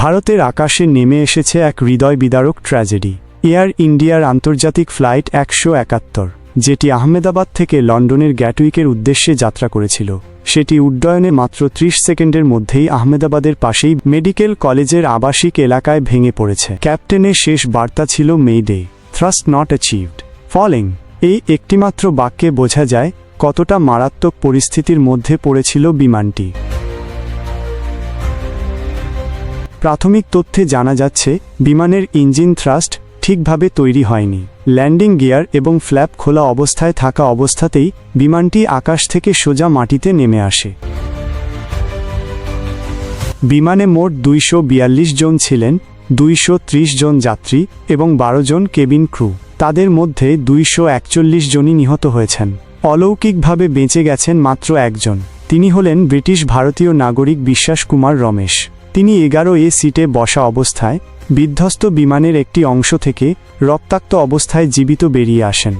ভারতের আকাশে নেমে এসেছে এক হৃদয় বিদারক ট্র্যাজেডি। এয়ার ইন্ডিয়ার আন্তর্জাতিক ফ্লাইট একশো একাত্তর, যেটি আহমেদাবাদ থেকে লন্ডনের গ্যাটউইকের উদ্দেশ্যে যাত্রা করেছিল। সেটি উড্ডয়নে মাত্র ত্রিশ সেকেন্ডের মধ্যেই আহমেদাবাদের পাশেই মেডিকেল কলেজের আবাসিক এলাকায় ভেঙে পড়েছে। ক্যাপ্টেনের শেষ বার্তা ছিল mayday thrust not achieved. Falling, এই একটিমাত্র বাক্যে বোঝা যায় কতটা মারাত্মক পরিস্থিতির মধ্যে পড়েছিল বিমানটি। প্রাথমিক তথ্যে জানা যাচ্ছে, বিমানের ইঞ্জিন থ্রাস্ট ঠিকভাবে তৈরি হয়নি। ল্যান্ডিং গিয়ার এবং ফ্ল্যাপ খোলা অবস্থায় থাকা অবস্থাতেই বিমানটি আকাশ থেকে সোজা মাটিতে নেমে আসে। বিমানে মোট দুইশ বিয়াল্লিশ জন ছিলেন, দুইশো ত্রিশ জন যাত্রী এবং বারো জন কেবিন ক্রু। তাদের মধ্যে দুইশ একচল্লিশ জনই নিহত হয়েছেন। অলৌকিকভাবে বেঁচে গেছেন মাত্র একজন। তিনি হলেন ব্রিটিশ ভারতীয় নাগরিক বিশ্বাস কুমার রমেশ। তিনি এগারো এ সিটে বসা অবস্থায় বিধ্বস্ত বিমানের একটি অংশ থেকে রক্তাক্ত অবস্থায় জীবিত বেরিয়ে আসেন।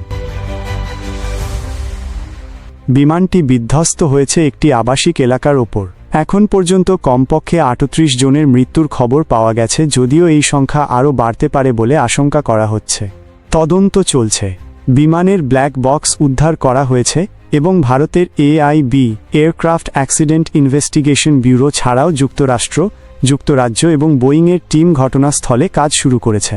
বিমানটি বিধ্বস্ত হয়েছে একটি আবাসিক এলাকার ওপর। এখন পর্যন্ত কমপক্ষে আটত্রিশ জনের মৃত্যুর খবর পাওয়া গেছে, যদিও এই সংখ্যা আরও বাড়তে পারে বলে আশঙ্কা করা হচ্ছে। তদন্ত চলছে। বিমানের ব্ল্যাক বক্স উদ্ধার করা হয়েছে এবং ভারতের AIB, aircraft accident investigation bureau ছাড়াও যুক্তরাষ্ট্র, যুক্তরাজ্য এবং বোয়িংয়ের টিম ঘটনাস্থলে কাজ শুরু করেছে।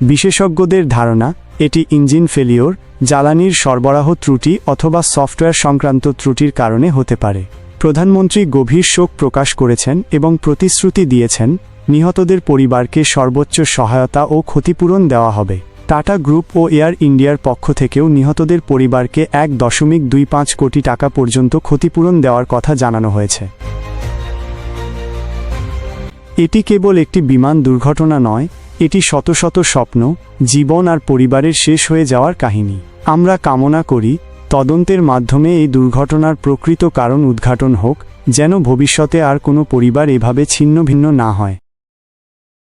বিশেষজ্ঞদের ধারণা, এটি ইঞ্জিন ফেলিওর, জ্বালানির সরবরাহ ত্রুটি অথবা সফটওয়্যার সংক্রান্ত ত্রুটির কারণে হতে পারে। প্রধানমন্ত্রী গভীর শোক প্রকাশ করেছেন এবং প্রতিশ্রুতি দিয়েছেন, নিহতদের পরিবারকে সর্বোচ্চ সহায়তা ও ক্ষতিপূরণ দেওয়া হবে। টাটা গ্রুপ ও এয়ার ইন্ডিয়ার পক্ষ থেকেও নিহতদের পরিবারকে এক দশমিক দুই পাঁচ কোটি টাকা পর্যন্ত ক্ষতিপূরণ দেওয়ার কথা জানানো হয়েছে। এটি কেবল একটি বিমান দুর্ঘটনা নয়, এটি শত শত স্বপ্ন, জীবন আর পরিবারের শেষ হয়ে যাওয়ার কাহিনী। আমরা কামনা করি, তদন্তের মাধ্যমে এই দুর্ঘটনার প্রকৃত কারণ উদ্ঘাটন হোক, যেন ভবিষ্যতে আর কোনো পরিবার এভাবে ছিন্ন ভিন্ন না হয়।